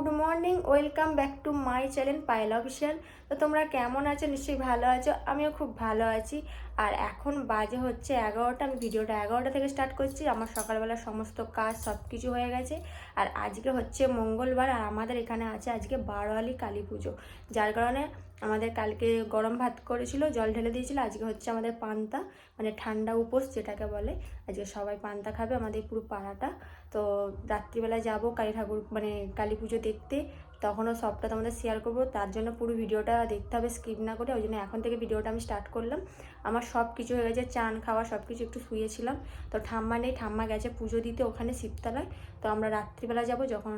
Good morning, welcome back to my channel Payel official. তো তোমরা কেমন আছো? নিশ্চয়ই ভালো আছো। আমিও খুব ভালো আছি। আর এখন বাজে হচ্ছে এগারোটা। আমি ভিডিওটা এগারোটা থেকে স্টার্ট করছি। আমার সকালবেলা সমস্ত কাজ সব কিছু হয়ে গেছে। আর আজকে হচ্ছে মঙ্গলবার আর আমাদের এখানে আছে আজকে বারোয়ালি কালী পুজো। যার কারণে আমাদের কালকে গরম ভাত করেছিল, জল ঢেলে দিয়েছিল। আজকে হচ্ছে আমাদের পান্তা মানে ঠান্ডা উপোস যেটাকে বলে। আজকে সবাই পান্তা খাবে, আমাদের পুরো পাড়াটা। তো রাত্রিবেলা যাব কালী ঠাকুর মানে কালী পুজো দেখতে। তখনও সবটা তোমাদের শেয়ার করব। তার জন্য পুরো ভিডিওটা দেখতে হবে স্কিপ না করে। ওই জন্য এখন থেকে ভিডিওটা আমি স্টার্ট করলাম। আমার সব কিছু হয়ে গেছে, চান, খাওয়া সব কিছু একটু শুয়েছিলাম। তো ঠাম্মা নেই, ঠাম্মা গেছে পুজো দিতে ওখানে শিবতলায়। তো আমরা রাত্রিবেলা যাব, যখন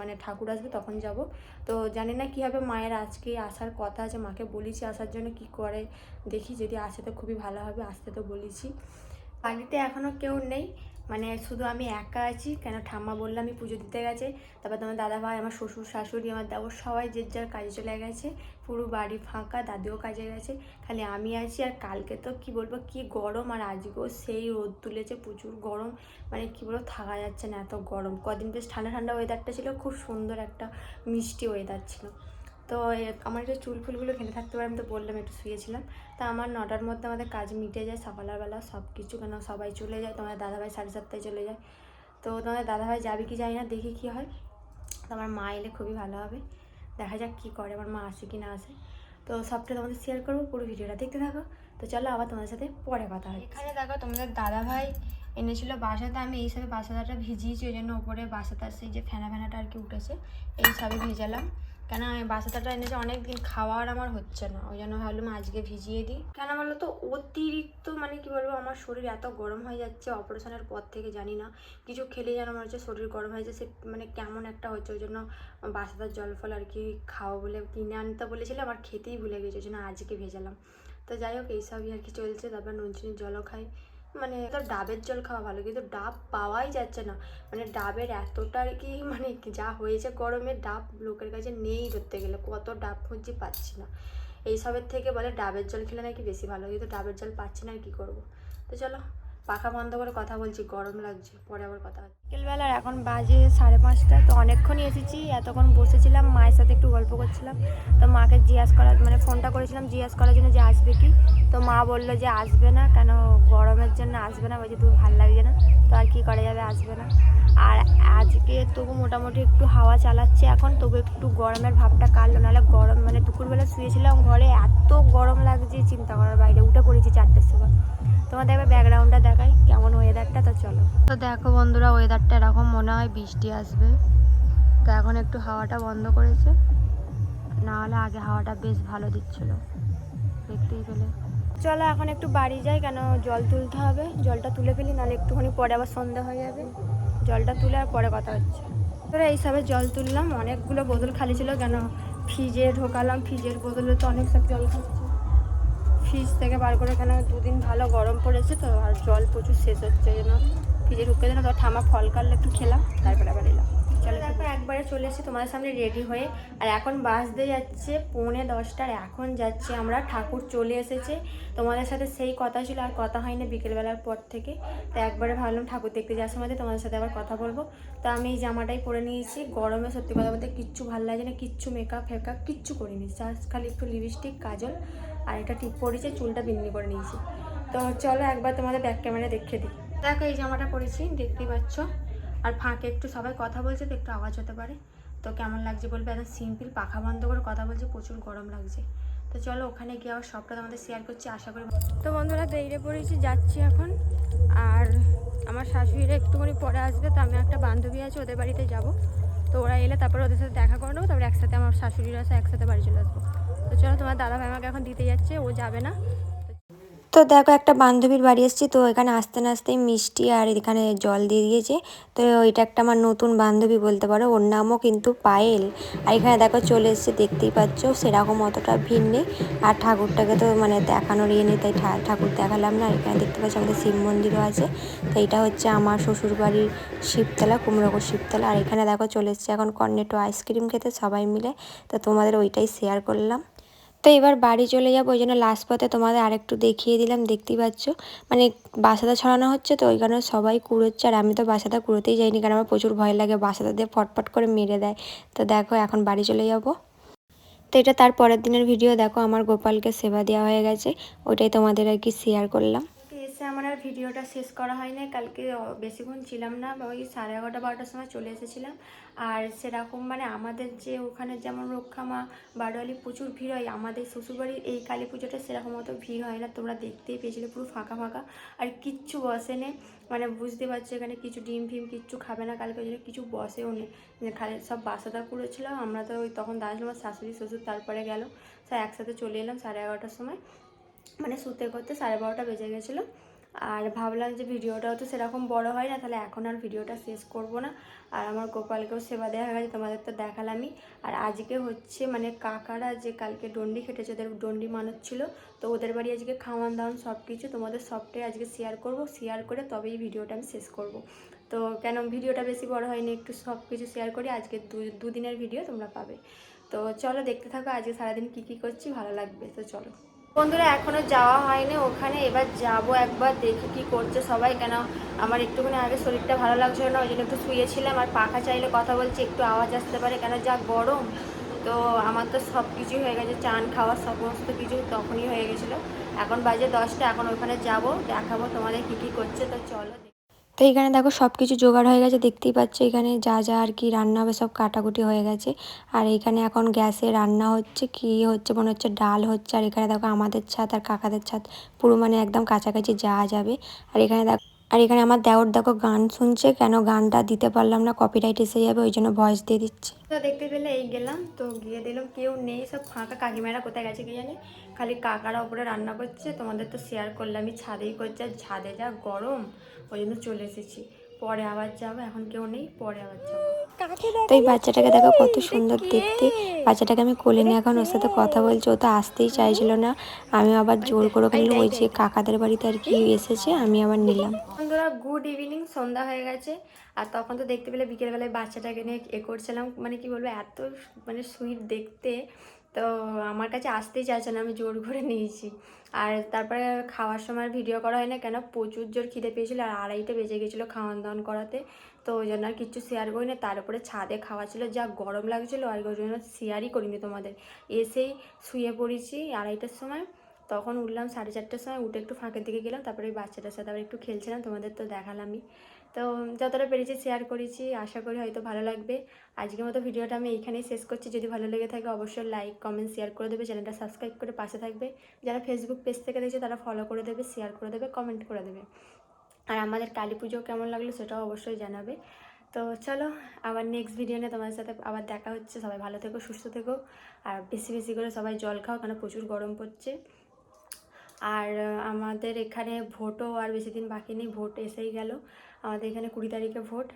মানে ঠাকুর আসবে তখন যাব। তো জানি না কী হবে, মায়ের আজকে আসার কথা আছে, মাকে বলেছি আসার জন্য কি করে, দেখি যদি আসে তো খুবই ভালো হবে, আসতে তো বলেছি। বাড়িতে এখনও কেউ নেই। মানে শুধু আমি একা আছি, কেন ঠাম্মা বললে আমি পুজো দিতে গেছে। তারপর তোমার দাদা ভাই আমার শ্বশুর, শাশুড়ি, আমার দেবর সবাই যে যার কাজে চলে গেছে, পুরো বাড়ি ফাঁকা, দাদিও কাজে গেছে, খালি আমি আছি আর কালকে তো কি বলব, কি গরম আর আজকেও সেই রোদ তুলেছে, প্রচুর গরম মানে কি বলব, থাকা যাচ্ছে না এত গরম। কদিন বেশ ঠান্ডা ঠান্ডা ওয়েদারটা ছিল, খুব সুন্দর একটা মিষ্টি ওয়েদার ছিল। তো আমার একটু চুল ফুলগুলো খেলে থাকতে পারে, আমি তো বললাম, একটু শুয়েছিলাম। তা আমার নটার মধ্যে আমাদের কাজ মিটে যায় সকালবেলা সব কিছু কেন সবাই চলে যায় তোমার দাদাভাই সাড়ে সাতটায় চলে যায়। তো তোমাদের দাদাভাই যাবে কি জানি না, দেখি কি হয়। তো আমার মা এলে খুবই ভালো হবে। দেখা যাক কী করে, আমার মা আসে কি না আসে। তো সবটা তোমাদের শেয়ার করব, পুরো ভিডিওটা দেখতে থাকো। তো চলো আবার তোমাদের সাথে পরে কথা হয় এখানে দেখো তোমাদের দাদাভাই এনেছিল বাসাতে, আমি এই সবে বাসাটাটা ভিজিয়েছি, ওই জন্য ওপরে বাসাটার সেই যে ফেনা ফেনাটা আর কি উঠেছে, এই সবই ভেজালাম। কেন আমি বাসাটাটা এনেছে অনেক দিন খাওয়ার আমার হচ্ছে না। ওই জন্য ভাবলাম আজকে ভিজিয়ে দিই। কেন বলো তো, অতিরিক্ত মানে কি বলব, আমার শরীর এত গরম হয়ে যাচ্ছে, অপারেশনের পর থেকে জানি না, কিছু খেলে যেন আমার হচ্ছে শরীর গরম হয়ে যাচ্ছে মানে কেমন একটা হচ্ছে, ওই জন্য বাসাটার জল ফল আর কি খাওয়া বলে কিনে আনতে বলেছিলাম আমার খেতেই ভুলে গেছে, ওই জন্য আজকে ভেজালাম। তো যাই হোক এইসবই আর কি চলছে, তারপর নুন চিনির জলও খাই। মানে তো ডাবের জল খাওয়া ভালো, কিন্তু ডাব পাওয়াই যাচ্ছে না। মানে ডাবের এতটা কি মানে যা হয়েছে গরমে, ডাব লোকের কাছে নেই ধরতে গেলে, কত ডাব খুঁজছি পাচ্ছি না। এইসবের থেকে বলে ডাবের জল খেলে নাকি বেশি ভালো, কিন্তু ডাবের জল পাচ্ছি না, আর কী করব? তো চলো, পাখা বন্ধ করে কথা বলছি, গরম লাগছে, পরে আবার কথা হচ্ছে বিকেলবেলার এখন বাজে সাড়ে পাঁচটা, তো অনেকক্ষণই এসেছি, এতক্ষণ বসেছিলাম, মায়ের সাথে একটু গল্প করছিলাম। তো মাকে জিজ্ঞাস করার মানে ফোনটা করেছিলাম, জিজ্ঞাস করার জন্য যে আসবে কি। তো মা বলল যে আসবে না, কেন গরমের জন্য আসবে না? বলছে তুমি ভালো লাগছে না, তো আর কি করা যাবে? আসবে না। আর আজকে তবু মোটামুটি একটু হাওয়া চালাচ্ছে এখন, তবু একটু গরমের ভাবটা কাটলো নাহলে গরম মানে দুপুরবেলা শুয়েছিলাম ঘরে, এত গরম লাগছে, চিন্তা করার বাইরে, উঠে পড়েছি চারটের সময়। তোমাদের একবার ব্যাকগ্রাউন্ডটা দেখাই, কেমন ওয়েদারটা তো চলো। তো দেখো বন্ধুরা ওয়েদারটা এরকম মনে হয় বৃষ্টি আসবে। তো এখন একটু হাওয়াটা বন্ধ করেছে। না হলে আগে হাওয়াটা বেশ ভালো দিচ্ছিল। দেখতেই পেলে। চলো এখন একটু বাড়ি যাই, কেন জল তুলতে হবে। জলটা তুলে ফেলি, নাহলে একটুখানি পরে আবার সন্ধে হয়ে যাবে। জলটা তুলে আর পরে কথা হচ্ছে। তোরা এইসবে জল তুললাম, অনেকগুলো বোতল খালি ছিল, কেন ফ্রিজে ঢোকালাম। ফ্রিজের বোতলে তো অনেক সব জল খাচ্ছে। ফ্রিজ থেকে বার করে এখানে দুদিন ভালো গরম পড়েছে তো, আর জল প্রচুর শেষ হচ্ছে যেন। ফ্রিজে ঢুকে দিলাম তো ঠামা ফল কাটলে একটু খেলাম, তারপরে আবার এলাম। চলো তারপর একবারে চলে এসেছি তোমাদের সামনে রেডি হয়ে, আর এখন বাসতে যাচ্ছে পৌনে দশটার, এখন যাচ্ছে আমরা, ঠাকুর চলে এসেছে। তোমাদের সাথে সেই কথা ছিল, আর কথা হয়নি বিকেলবেলার পর থেকে। তো একবারে ভাবলাম ঠাকুর দেখতে যাওয়ার সময় তোমাদের সাথে আবার কথা বলব। তো আমি এই জামাটাই পরে নিয়েছি। গরমে সত্যি কথা বলতে কিচ্ছু ভালো লাগে না, কিচ্ছু মেকআপ ফেকআপ কিচ্ছু করিনি। জাস্ট খালি একটু লিপস্টিক কাজল, আর একটা টিপ পরেছি চুলটা বিন্নি করে নিয়েছি। তো চলো একবার তোমাদের ব্যাক ক্যামেরা দেখে দিই। দেখো এই জামাটা পরেছি, দেখতেই পাচ্ছ। আর ফাঁকে একটু সবাই কথা বলছে তো একটু আওয়াজ হতে পারে। তো কেমন লাগছে বলবে? একদম সিম্পল পাখা বন্ধ করে কথা বলছে, প্রচুর গরম লাগছে। তো চলো ওখানে গিয়ে আবার সবটা তোমাদের শেয়ার করছি, আশা করি তো বন্ধুরা বেরিয়ে পড়েছি, যাচ্ছি এখন। আর আমার শাশুড়িরা একটুখানি পরে আসবে, তো আমি একটা বান্ধবী আছে, ওদের বাড়িতে যাব। তো ওরা এলে তারপরে ওদের সাথে দেখা করে নেব, তারপরে একসাথে আমার শাশুড়িরা আছে একসাথে বাড়ি চলে আসব। তো চলো তোমার দাদা ভাই আমাকে এখন দিতে যাচ্ছে, ও যাবে না। তো দেখো একটা বান্ধবীর বাড়ি এসেছি, তো এখানে আসতে না আসতেই মিষ্টি আর এখানে জল দিয়ে দিয়েছে। তো এটা একটা আমার নতুন বান্ধবী বলতে পারো, ওর নামও কিন্তু পায়েল। আর এখানে দেখো চলে এসছে, দেখতেই পাচ্ছ, সেরকম অতটা ভিড় নেই। আর ঠাকুরটাকে তো মানে দেখানোর ইয়ে নেই, তাই ঠাকুর দেখালাম না। আর এখানে দেখতে পাচ্ছি আমাদের শিব মন্দিরও আছে। তো এটা হচ্ছে আমার শ্বশুরবাড়ির শিবতলা কুমড়োগর শিবতলা। আর এখানে দেখো চলে এসছে এখন কর্নেটো আইসক্রিম খেতে সবাই মিলে। তো তোমাদের ওইটাই শেয়ার করলাম। তো এবার বাড়ি চলে যাব, ওই জন্য লাস্ট পথে তোমাদের আরেকটু দেখিয়ে দিলাম, দেখতেই পাচ্ছ। মানে বাসাটা ছড়ানো হচ্ছে, তো ওই কারণে সবাই কুড়োচ্ছে, আর আমি তো বাসাটা কুড়োতেই যাইনি, কারণ আমার প্রচুর ভয় লাগে, বাসাটা দিয়ে ফটফট করে মেরে দেয়। তো দেখো, এখন বাড়ি চলে যাব। তো এটা তার পরের দিনের ভিডিও দেখো আমার গোপালকে সেবা দেওয়া হয়ে গেছে, ওইটাই তোমাদের আর কি শেয়ার করলাম। এসে আমার আর ভিডিওটা শেষ করা হয় না কালকে বেশিক্ষণ ছিলাম না, ওই সাড়ে এগারোটা, বারোটার সময় চলে এসেছিলাম। আর সেরকম মানে আমাদের যে ওখানে যেমন রক্ষামা বারোয়ালি প্রচুর ভিড় হয়, আমাদের শ্বশুরবাড়ির এই কালী পুজোটা সেরকম অত ভিড় হয় না। তোমরা দেখতেই পেয়েছিলে পুরো ফাঁকা ফাঁকা। আর কিচ্ছু বসে নেই মানে বুঝতে পারছ এখানে কিছু ডিম ফিম কিচ্ছু খাবে না কালকে জন্য কিছু বসেও নেই খালি সব বাসাটা করেছিলাম আমরা তো ওই তখন দাঁড়াছিলাম আমার শাশুড়ি, শ্বশুর তারপরে গেল। স্যার একসাথে চলে এলাম সাড়ে এগারোটার সময়। মানে শুতে করতে সাড়ে বারোটা বেজে গেছিল। আর ভাবলাম যে ভিডিওটাও তো সেরকম বড় হয় না, তাহলে এখন আর ভিডিওটা শেষ করব না। আর আমার গোপালকেও সেবা দেওয়া হয়ে গেছে, তোমাদের তো দেখালামই। আর আজকে হচ্ছে মানে কাকারা যে কালকে ডন্ডি খেটেছে, ওদের ডন্ডি ছিল তো ওদের বাড়ি আজকে খাওয়ান দাওয়ান সব কিছু, তোমাদের সবটাই আজকে শেয়ার করব শেয়ার করে তবেই ভিডিওটা আমি শেষ করব। তো কেন ভিডিওটা বেশি বড় হয়নি, একটু সব কিছু শেয়ার করি, আজকে দুদিনের ভিডিও তোমরা পাবে। তো চলো দেখতে থাকো, আজকে সারাদিন কী কী করছি, ভালো লাগবে, তো চলো। বন্ধুরা এখনও যাওয়া হয়নি ওখানে। এবার যাব একবার, দেখি কি করছে সবাই। কেন আমার একটুখানি আগে শরীরটা ভালো লাগছিল না, ওই জন্য একটু শুয়েছিলাম। আর পাখা চাইলে কথা বলছি, একটু আওয়াজ আসতে পারে। কেন যা গরম, তো আমার তো সব কিছুই হয়ে গেছে। চান খাওয়া সমস্ত কিছু তখনই হয়ে গেছিল। এখন বাজে দশটা, এখন ওখানে যাব, দেখাবো তোমাদের কী কী করছে। তো চলো তো এখানে দেখো সব কিছু জোগাড় হয়ে গেছে, দেখতেই পাচ্ছ এখানে যা যা আর কি রান্না হবে সব কাটাকুটি হয়ে গেছে। আর এখানে এখন গ্যাসে রান্না হচ্ছে, কি হচ্ছে মনে হচ্ছে ডাল হচ্ছে। আর এখানে দেখো আমাদের ছাদ আর কাকাদের ছাদ, পুরো মানে একদম কাছাকাছি যাওয়া যাবে। আর এখানে দেখো আর এখানে আমার দেওর দেখো গান শুনছে, কেন গানটা দিতে পারলাম না কপিরাইট এসে যাবে, ওই জন্য ভয়েস দিয়ে দিচ্ছে। তো দেখতে পেলে এই গেলাম, তো গিয়ে দিলাম কেউ নেই, সব ফাঁকা, কাকিমারা কোথায় গেছে কি জানি? খালি কাকারা ওপরে রান্না করছে, তোমাদের তো শেয়ার করলামই ছাদেই করছে ছাদে যা গরম, ওই জন্য চলে এসেছি। পরে আবার যাব এখন কেউ নেই পরে আবার যাব। তো এই বাচ্চাটাকে দেখো কত সুন্দর দেখতে। বাচ্চাটাকে আমি কোলে নিয়ে এখন ওর সাথে কথা বলছি ও তো আসতেই চাইছিল না। আমি আবার জোর করে ওখানে ওই যে কাকাদের বাড়িতে আর কি এসেছে? আমি আবার নিলাম। বন্ধুরা গুড ইভিনিং সন্ধ্যা হয়ে গেছে। আর তখন তো দেখতে পেলে বিকেলবেলায় বাচ্চাটাকে নিয়ে এ করছিলাম। মানে কি বলব এত মানে সুইট দেখতে। তো আমার কাছে আসতেই চাইছে না, আমি জোর করে নিয়েছি। আর তারপরে খাওয়ার সময় ভিডিও করা হয় না কেন, প্রচুর জোর খিদে পেয়েছিল আর আড়াইটে বেজে গেছিল খাওয়ান দাওয়ান করাতে। তো ওই জন্য আর কিচ্ছু শেয়ার করি না তার উপরে ছাদে খাওয়া ছিল, যা গরম লাগছিল আর ওই জন্য শেয়ারই করিনি তোমাদের। এসেই শুয়ে পড়েছি আড়াইটার সময়, তখন উঠলাম সাড়ে চারটের সময়, উঠে একটু ফাঁকের দিকে গেলাম, তারপরে বাচ্চাটার সাথে আবার একটু খেলছিলাম, তোমাদের তো দেখালামই। তো যতটা পেরেছি শেয়ার করেছি, আশা করি হয়তো ভালো লাগবে। আজকের মতো ভিডিওটা আমি এইখানেই শেষ করছি। যদি ভালো লেগে থাকে অবশ্যই লাইক কমেন্ট শেয়ার করে দেবে। চ্যানেলটা সাবস্ক্রাইব করে পাশে থাকবে। যারা ফেসবুক পেজ থেকে দেখছে, তারা ফলো করে দেবে শেয়ার করে দেবে কমেন্ট করে দেবে। আর আমাদের কালী পুজো কেমন লাগল সেটাও অবশ্যই জানাবে। তো চলো, আবার নেক্সট ভিডিও নিয়ে তোমাদের সাথে আবার দেখা হচ্ছে। সবাই ভালো থেকো, সুস্থ থেকো। আর বেশি বেশি করে সবাই জল খাও কারণ প্রচুর গরম পড়ছে। আর আমাদের এখানে ভোটও আর বেশি দিন বাকি নেই, ভোট এসেই গেল। আমাদের এখানে কুড়ি তারিখে ভোট,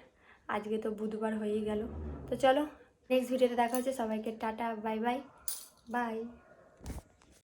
আজকে তো বুধবার হয়েই গেল। তো চলো নেক্সট ভিডিওতে দেখা হচ্ছে, সবাইকে টাটা বাই বাই বাই